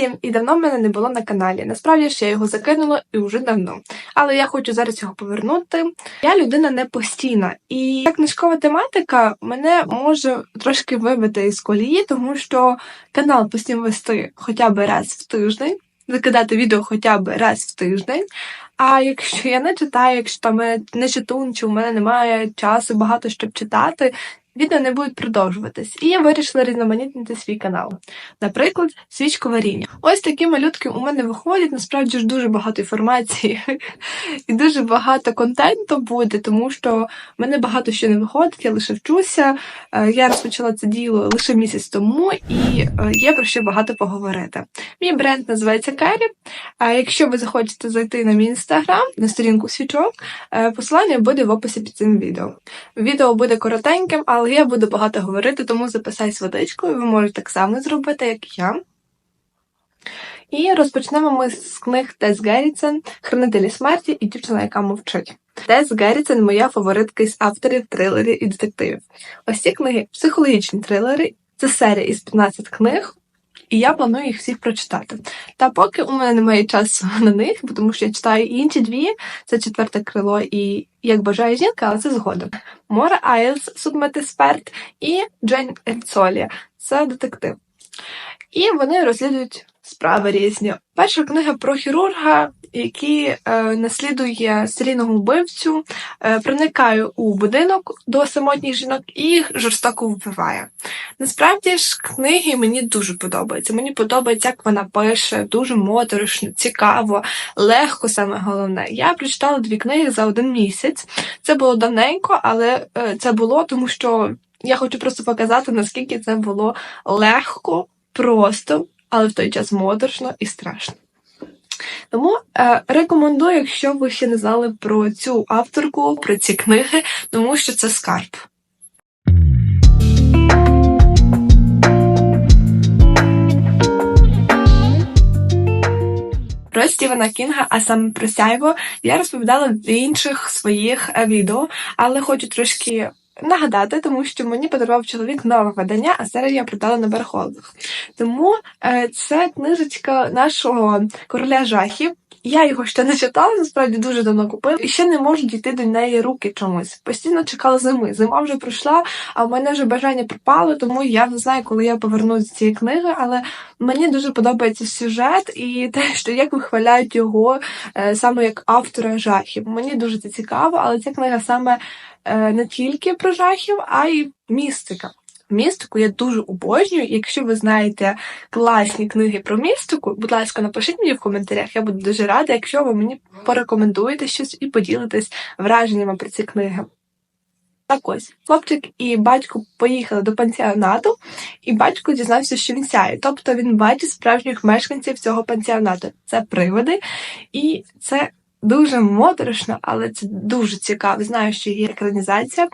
всім! І давно мене не було на каналі. Насправді ж я його закинула і вже давно. Але я хочу зараз його повернути. Я людина не постійна, і як книжкова тематика мене може трошки вибити із колії, тому що канал постійно вести хоча б раз в тиждень, закидати відео хоча б раз в тиждень. А якщо я не читаю, якщо там не читун, чи у мене немає часу багато щоб читати, відео не будуть продовжуватись. І я вирішила різноманітнити свій канал. Наприклад, свічку варіння. Ось такі малютки у мене виходять. Насправді ж дуже багато інформації і дуже багато контенту буде, тому що в мене багато що не виходить, я лише вчуся. Е, Я розпочала це діло лише місяць тому, і е, є про що багато поговорити. Мій бренд називається Керрі. А якщо ви захочете зайти на мій інстаграм, на сторінку свічок, е, посилання буде в описі під цим відео. Відео буде коротеньким, але я буду багато говорити, тому записайся водичкою, ви можете так само зробити, як я. І розпочнемо ми з книг Тес Герріцен Хранителі смерті і дівчина, яка мовчить. Тес Герріцен – моя фаворитка із авторів трилерів і детективів. Ось ці книги психологічні трилери, це серія із 15 книг, і я планую їх всіх прочитати. Та поки у мене немає часу на них, тому що я читаю інші дві: це четверте крило і як бажає жінка, але це згодом. Мора Айлс, Судметисперт і Джейн Ельцолі це детектив. І вони розслідують справи різні. Перша книга про хірурга, який е, наслідує серійного вбивцю, е, проникає у будинок до самотніх жінок і їх жорстоко вбиває. Насправді ж книги мені дуже подобаються. Мені подобається, як вона пише, дуже моторошно, цікаво, легко, саме головне. Я прочитала дві книги за один місяць. Це було давненько, але е, це було тому, що я хочу просто показати, наскільки це було легко, просто, але в той час моторошно і страшно. Тому е, рекомендую, якщо ви ще не знали про цю авторку, про ці книги, тому що це скарб. Про Стівена Кінга, а саме про сяйво, я розповідала в інших своїх е, відео, але хочу трошки нагадати, тому що мені подарував чоловік нове видання, а зараз я продала на барахолках. Тому е, це книжечка нашого короля жахів. Я його ще не читала, насправді дуже давно купила, і ще не можу дійти до неї руки чомусь. Постійно чекала зими. Зима вже пройшла, а в мене вже бажання пропало, тому я не знаю, коли я повернусь до цієї книги, але мені дуже подобається сюжет і те, що як вихваляють його е, саме як автора жахів. Мені дуже це цікаво, але ця книга саме е, не тільки про жахів, а й містика. Містику я дуже обожнюю. Якщо ви знаєте класні книги про містику, будь ласка, напишіть мені в коментарях. Я буду дуже рада, якщо ви мені порекомендуєте щось і поділитесь враженнями про ці книги. Так ось, хлопчик і батько поїхали до пансіонату, і батько дізнався, що він сяє. Тобто він бачить справжніх мешканців цього пансіонату. Це приводи, і це дуже моторошно, але це дуже цікаво. Знаю, що є екранізація,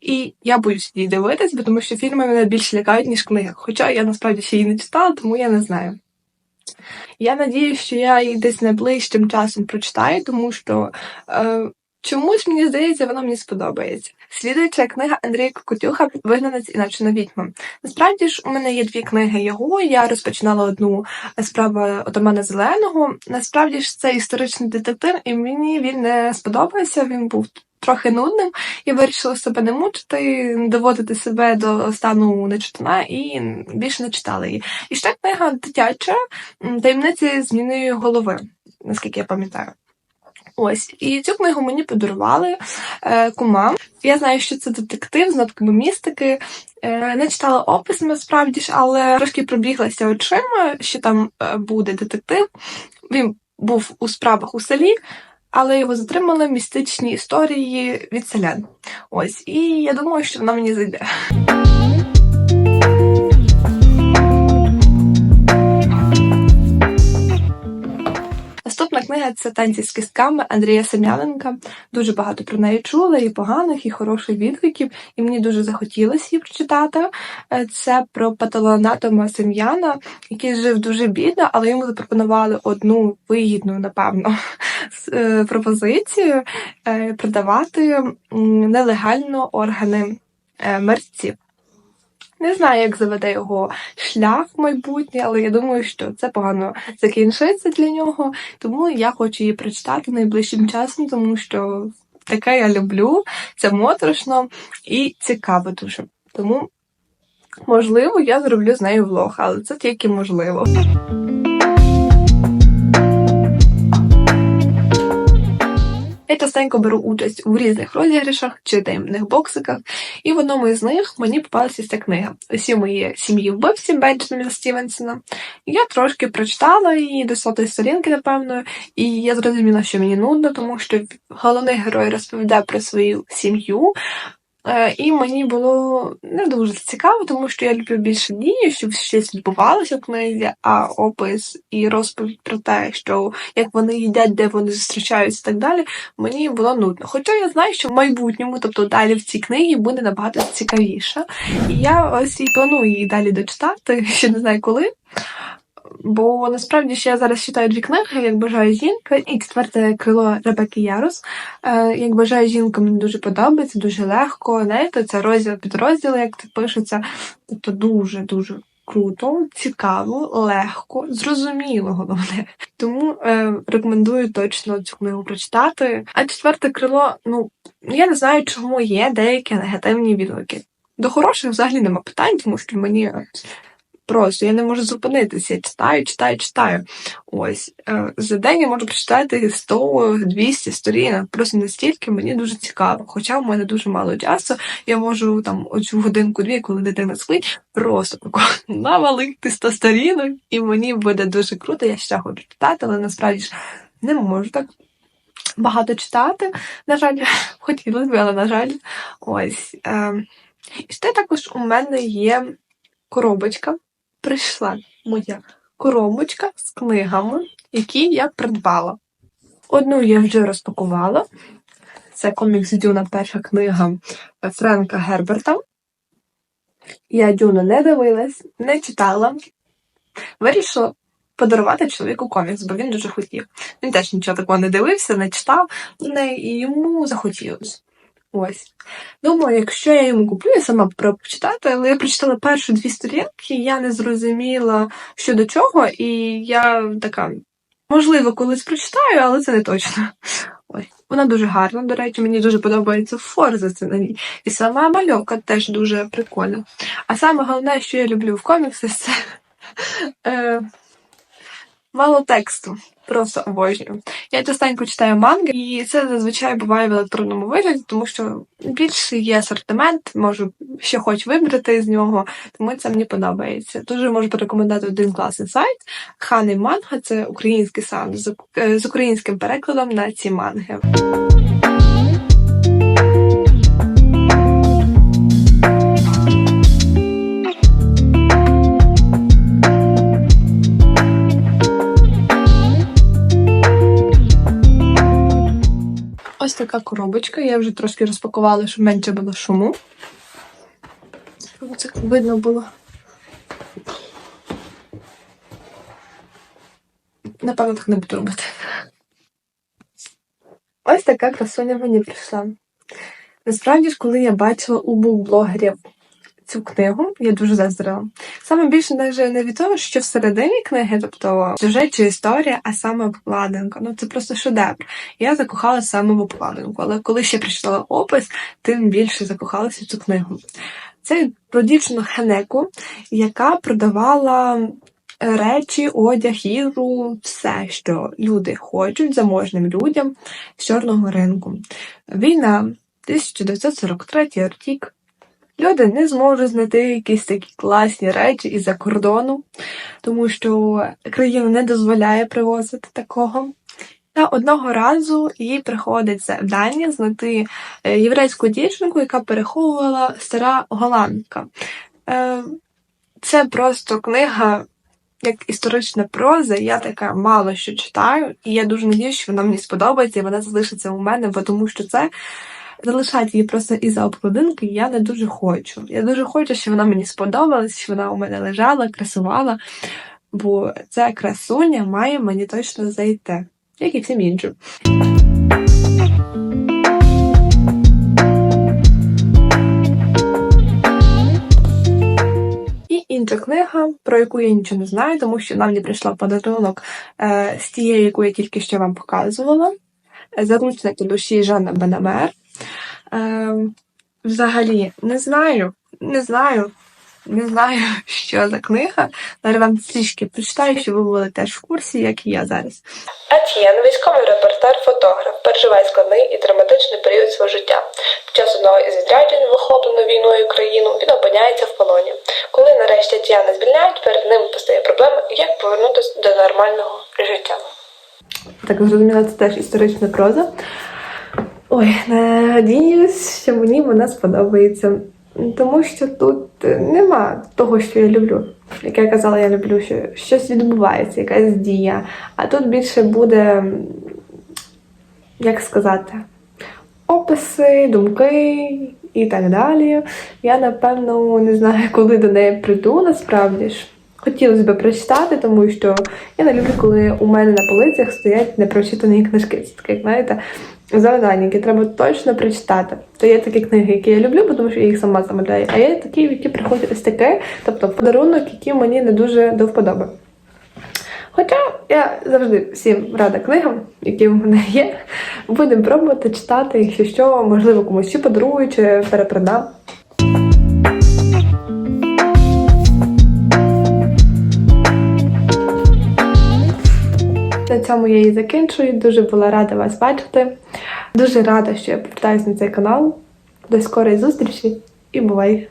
і я боюсь її дивитись, тому що фільми мене більше лякають, ніж книги. Хоча я насправді ще її не читала, тому я не знаю. Я надію, що я її десь найближчим часом прочитаю, тому що е, чомусь мені здається, вона мені сподобається. Слідуюча книга Андрія Кокотюха Вигнанець і навчена відьма. Насправді ж у мене є дві книги його. Я розпочинала одну справа отамана зеленого. Насправді ж це історичний детектив, і мені він не сподобався. Він був трохи нудним. Я вирішила себе не мучити, доводити себе до стану нечитана і більше не читала її. І ще книга дитяча таємниці зміни голови, наскільки я пам'ятаю. Ось, і цю книгу мені подарували е, кума. Я знаю, що це детектив з нотками містики. Е, не читала опис насправді ж, але трошки пробіглася очима, що там е, буде детектив. Він був у справах у селі, але його затримали містичні історії від селян. Ось, і я думаю, що вона мені зайде. Наступна книга це танці з кистками Андрія Сем'яненка. Дуже багато про неї чула, і поганих, і хороших відгуків, і мені дуже захотілося її прочитати. Е, це про патологоанатома Сем'яна, який жив дуже бідно, але йому запропонували одну вигідну, напевно, е, пропозицію е, продавати нелегально органи мерців. Не знаю, як заведе його шлях в майбутнє, але я думаю, що це погано закінчиться для нього. Тому я хочу її прочитати найближчим часом, тому що таке я люблю, це моторошно і цікаво дуже. Тому, можливо, я зроблю з нею влог, але це тільки можливо. Я частенько беру участь у різних розіграшах чи таємних боксиках, і в одному із них мені попалася ця книга. Усі мої сім'ї вбивці Бенджаміна Стівенсона. Я трошки прочитала її до сотої сторінки, напевно, і я зрозуміла, що мені нудно, тому що головний герой розповідає про свою сім'ю, І мені було не дуже цікаво, тому що я люблю більше дії, щоб щось відбувалося в книзі, а опис і розповідь про те, що як вони їдять, де вони зустрічаються і так далі, мені було нудно. Хоча я знаю, що в майбутньому, тобто далі в цій книгі, буде набагато цікавіше. І я ось і планую її далі дочитати, ще не знаю коли. Бо насправді ще я зараз читаю дві книги, як бажає жінка, і четверте крило Ребекки Ярус. Е, Як бажає жінка, мені дуже подобається, дуже легко. Знаєте, це розділ підрозділ, як це пишеться. Тобто дуже-дуже круто, цікаво, легко, зрозуміло головне. Тому е, рекомендую точно цю книгу прочитати. А четверте крило, ну я не знаю, чому є деякі негативні відгуки. До хороших взагалі нема питань, тому що мені Просто я не можу зупинитися. Я читаю, читаю, читаю. Ось е, за день я можу прочитати 100-200 сторінок. Просто настільки мені дуже цікаво. Хоча в мене дуже мало часу, я можу там оцю годинку-дві, коли дитина спить, просто навалити 100 сторінок, і мені буде дуже круто. Я ще хочу читати, але насправді ж не можу так. Багато читати, на жаль, хотілося б, але на жаль, ось. Е, І ще також у мене є коробочка прийшла моя коробочка з книгами, які я придбала. Одну я вже розпакувала. Це комікс Дюна, перша книга Френка Герберта. Я Дюну не дивилась, не читала. Вирішила подарувати чоловіку комікс, бо він дуже хотів. Він теж нічого такого не дивився, не читав, і йому захотілося. Ось. Думаю, якщо я йому куплю, я сама прочитати, але я прочитала перші дві сторінки, я не зрозуміла, що до чого, і я така, можливо, колись прочитаю, але це не точно. Ось. Вона дуже гарна, до речі, мені дуже подобається форза на ній. І сама мальовка теж дуже прикольна. А саме головне, що я люблю в коміксах, це е, мало тексту. Просто обожнюю. Я частенько читаю манги, і це зазвичай буває в електронному вигляді, тому що більше є асортимент, можу ще хоч вибрати з нього, тому це мені подобається. Дуже можу порекомендувати один класний сайт. Хани Манга це український сайт е, з українським перекладом на ці манги. Ось така коробочка. Я вже трошки розпакувала, щоб менше було шуму. Щоб це видно було. Напевно, так не буду робити. Ось така красуня мені прийшла. Насправді ж, коли я бачила у букблогерів цю книгу, я дуже заздрила. Саме більше навіть не від того, що всередині книги, тобто сюжет чи історія, а саме обкладинка. Ну це просто шедевр. Я закохала саме в обкладинку, але коли ще прочитала опис, тим більше закохалася в цю книгу. Це про дівчину Хенеку, яка продавала. Речі, одяг, їжу, все, що люди хочуть заможним людям з чорного ринку. Війна, 1943 рік, люди не зможуть знайти якісь такі класні речі із-за кордону, тому що країна не дозволяє привозити такого. Та одного разу їй приходить завдання знайти е, єврейську дівчинку, яка переховувала стара голландка. Е, це просто книга, як історична проза. Я така мало що читаю, і я дуже надіюсь, що вона мені сподобається, і вона залишиться у мене, бо тому що це залишати її просто із-за обкладинки я не дуже хочу. Я дуже хочу, щоб вона мені сподобалась, щоб вона у мене лежала, красувала, бо ця красуня має мені точно зайти, як і всім іншим. дуже книга, про яку я нічого не знаю, тому що нам не прийшла подарунок е, з тієї, яку я тільки що вам показувала. Заручники душі Жанна Бенамер. Е, взагалі, не знаю, не знаю, не знаю, що за книга. Зараз вам трішки прочитаю, щоб ви були теж в курсі, як і я зараз. Етьєн, військовий репортер, фотограф, переживає складний і драматичний період свого життя. Під час одного із відряджень, в охоплену війною країну, він опиняється в полоні. Коли нарешті Етьєна звільняють, перед ним постає проблема, як повернутися до нормального життя. Так зрозуміло, це теж історична проза. Ой, надіюсь, що мені вона сподобається. Тому що тут е, нема того, що я люблю. Як я казала, я люблю, що щось відбувається, якась дія. А тут більше буде, як сказати, описи, думки і так далі. Я напевно не знаю, коли до неї прийду насправді ж. Хотілося б прочитати, тому що я не люблю, коли у мене на полицях стоять непрочитані книжки. Це таке, знаєте, завдання, які треба точно прочитати. То є такі книги, які я люблю, тому що я їх сама замовляю. А є такі, які приходять ось таке, тобто подарунок, які мені не дуже до вподоби. Хоча я завжди всім рада книгам, які в мене є. Будемо пробувати читати, якщо що, можливо, комусь чи подарую, чи перепродам. На цьому я її закінчую. Дуже була рада вас бачити. Дуже рада, що я повертаюся на цей канал. До скорої зустрічі і бувай!